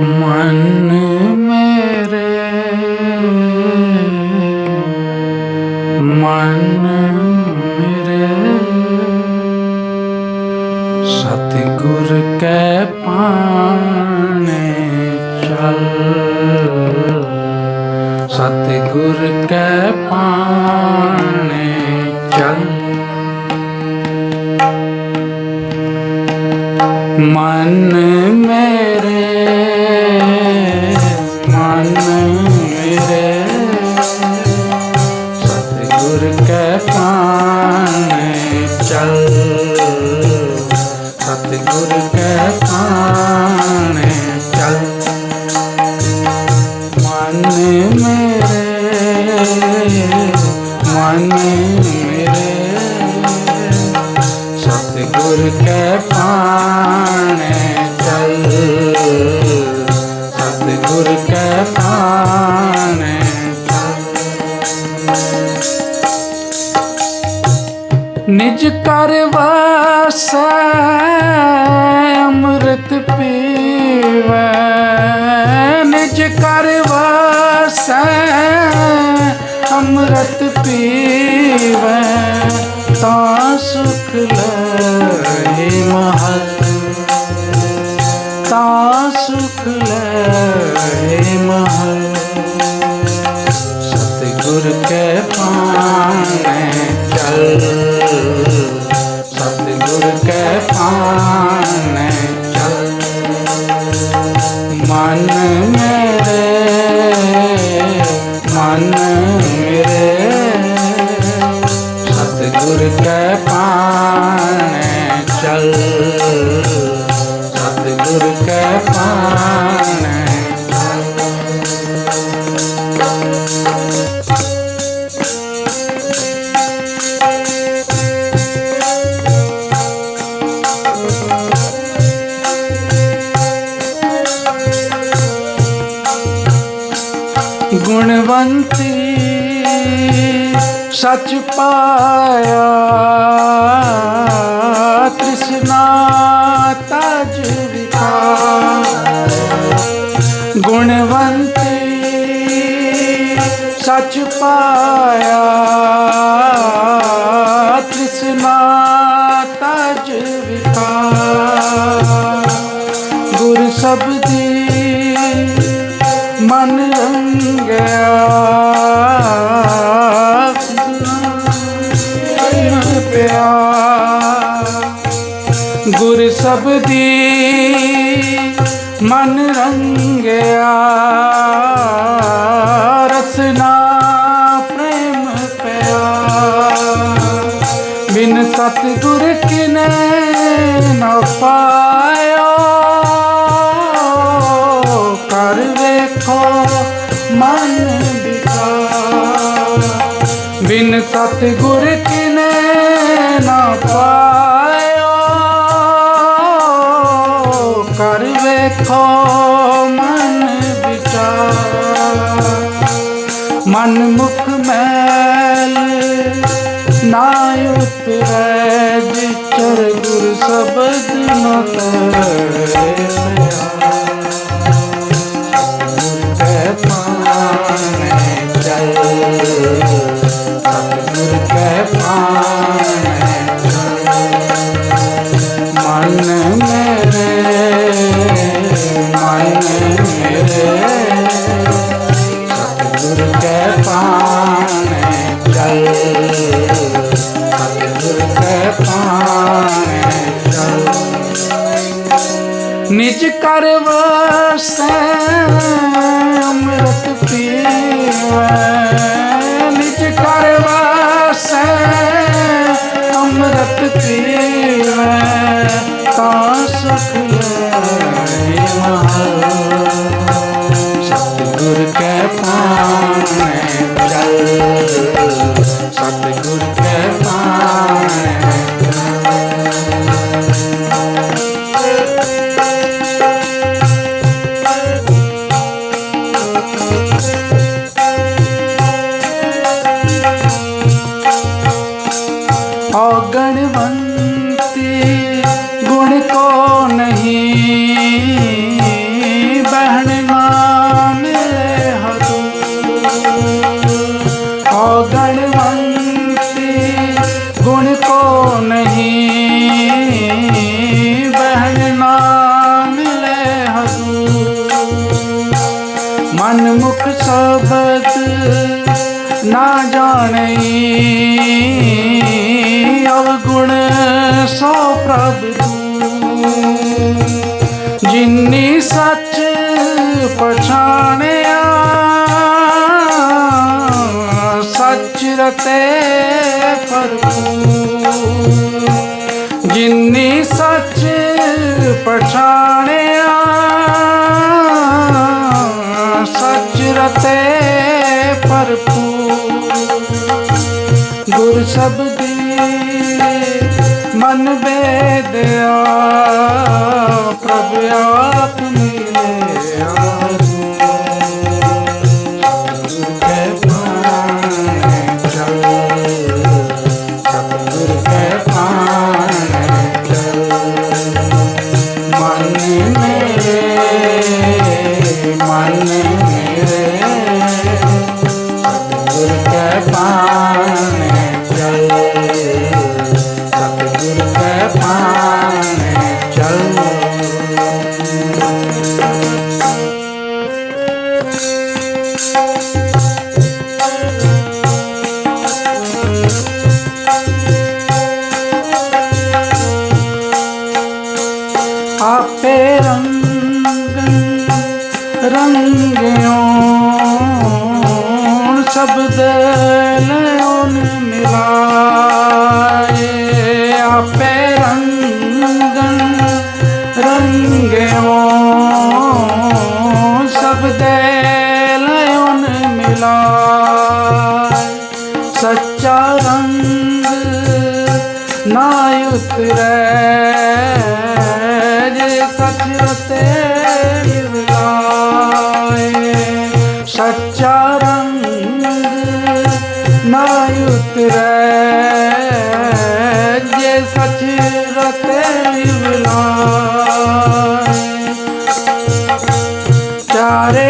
ਮਨ ਮੇਰੇ। ਮਨ ਮੇਰੇ। ਸਤਿਗੁਰ ਕੈ ਪਾਣੇ ਚਲ। ਸਤਿਗੁਰ ਕੈ ਪਾਣੇ ਚਲ। ਮਨ ਮੇਰੇ ਪਾਣੇ ਚੱਲ ਸਤਿਗੁਰ ਕੇ ਪਾਣੇ ਚੱਲ ਮਨ ਮੇਰੇ ਮਨ ਮੇਰੇ ਸਤਿਗੁਰ ਕੇ ਪਾਣੇ ਚੱਲ ਸਤਿਗੁਰ ਕੇ ਪਾਣੇ ਨਿਜ ਕਰ ਵਾਸੈ ਅੰਮ੍ਰਿਤ ਪੀਵੈ। ਨਿਜ ਕਰ ਵਾਸੈ ਅੰਮ੍ਰਿਤ ਪੀਵੈ। ਤਾਂ ਸੁਖ ਲੈ ਮਹਲ ਤਾਂ ਸੁਖ ਲੈ ਮਹਲ ਸਤਿਗੁਰ ਕੇ ਪਾਣੇ ਚੱਲ। ਸਤਿਗੁਰ ਕੈ ਸਚ ਪਾਇਆ। ਤ੍ਰਿਸ਼ਨਾ ਤਜ ਵਿਖਾ। ਗੁਣਵੰਤੀ ਸਚ ਪਾਇਆ। ਤ੍ਰਿਸ਼ਨਾ ਤਜ ਵਿਖਾ। ਗੁਰ ਸਬਦੀ ਮਨ ਰੰਗਿਆ ਗੁਰ ਸਬਦੀ ਮਨ ਰੰਗਿਆ। ਰਸਨਾ ਪ੍ਰੇਮ ਪਿਆ। ਬਿਨ ਸਤਿਗੁਰ ਕਿਨੇ ਨਾ ਪਾਇਆ। ਕਰ ਵੇਖੋ ਮਨ ਵਿਕਾਰ ਬਿਨ ਸਤਿਗੁਰ ਕਿਨੇ ਨਾ ਪਾਇਓ ਕਰ ਮਨ ਵਿਚਾਰ। ਮਨ ਮੁਖ ਮੈਲ ਨਾ ਉਤਰੈ ਵਿਚਰ ਗੁਰ ਸਬਦ ਨ ਸਤਿਗੁਰ ਕੈ ਪਾਣੇ ਨਿਜ ਕਰ ਵਸੈ ਅੰਮ੍ਰਿਤ ਪੀਵੈ। ਨਿਜ ਕਰ ਵਸੈ ਅੰਮ੍ਰਿਤ ਪੀਵੈ। ਤਾਂ ਸੁਖ ਲੈ ਮਹਲ ਗਣਵੰਤੀ ਗੁਣ ਕੋ ਨਹੀਂ, ਬਹਿਣ ਨਾਮ ਹਤੂ। ਓ ਗਣਵੰਤੀ ਗੁਣ ਕੋ ਨਹੀਂ, ਬਹਿਣ ਨਾਮ ਲੈ ਹਤੂ। ਮਨ ਮੁਖ ਸਬਦ ਨਾ ਜਾਣਈ ਅਵਗੁਣ ਸੋ ਪ੍ਰਭ। ਤੂੰ ਜਿਨੀ ਸੱਚ ਪਛਾਣਿਆ, ਸੱਚ ਰਤੇ ਭਰਪੂਰ ਜਿਨੀ ਸੱਚ ਪਛਾਣਿਆ, ਸੱਚ ਰਤੇ ਗੁਰ ਸਬਦੀ ਮਨ ਬੇਦਿਆ ਪ੍ਰਭ ਆਪ ਸ਼ਬਦ ਲਿਓਨ ਮਿਲਾਏ। ਸੱਚਾ ਰੰਗ ਨਾ ਉਤਰੈ ਜੇ ਸੱਚ ਰਤੇ ਮਿਲਾਏ। ਸੱਚਾ ਰੰਗ আরে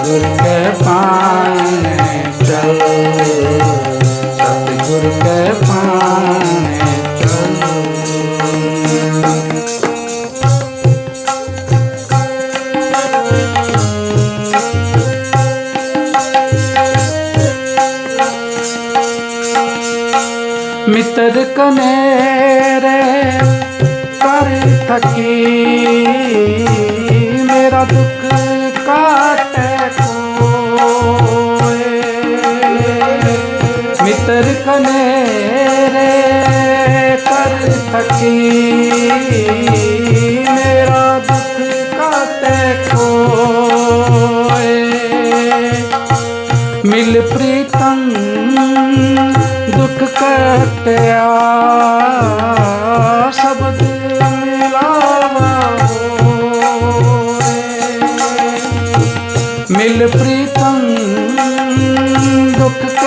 ਸਤਿਗੁਰ ਕੇ ਪਾਣੇ ਚਲ, ਸਤਿਗੁਰ ਕੇ ਪਾਣੇ ਚਲ। ਮਿੱਤਰ ਕਨੇਰੇ ਕਰ ਥਕੀ, ਮੇਰਾ ਦੁੱਖ ਕਾਟੇ। ਮਿੱਤਰ ਕਨੇਰੇ ਕਰ ਥਕੀ ਮੇਰਾ ਦੁੱਖ ਕਾਟੇ ਕੋਏ ਮਿਲ ਪ੍ਰੀਤਮ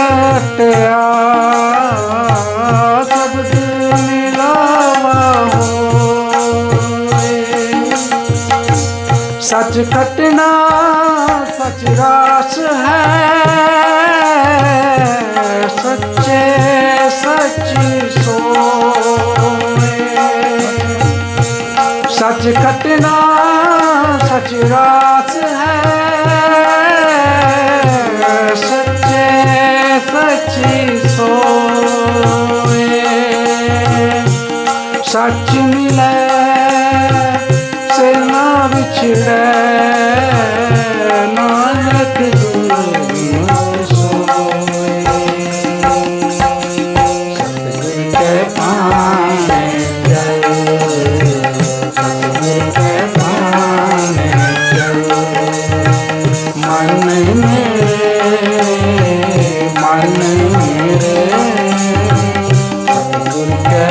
ਦੁੱਖ ਕਟਿਆ ਸ਼ਬਦ ਮਿਲਾਵਾ ਹੋਏ। ਸੱਚ ਕਟਣਾ ਸੱਚ ਰਾਸ ਹੈ, ਸੱਚੇ ਸੱਚੀ ਸੋਏ। ਸੱਚ ਕਟਣਾ ਸੱਚ ਰਾਸ मन मेरे गुरु के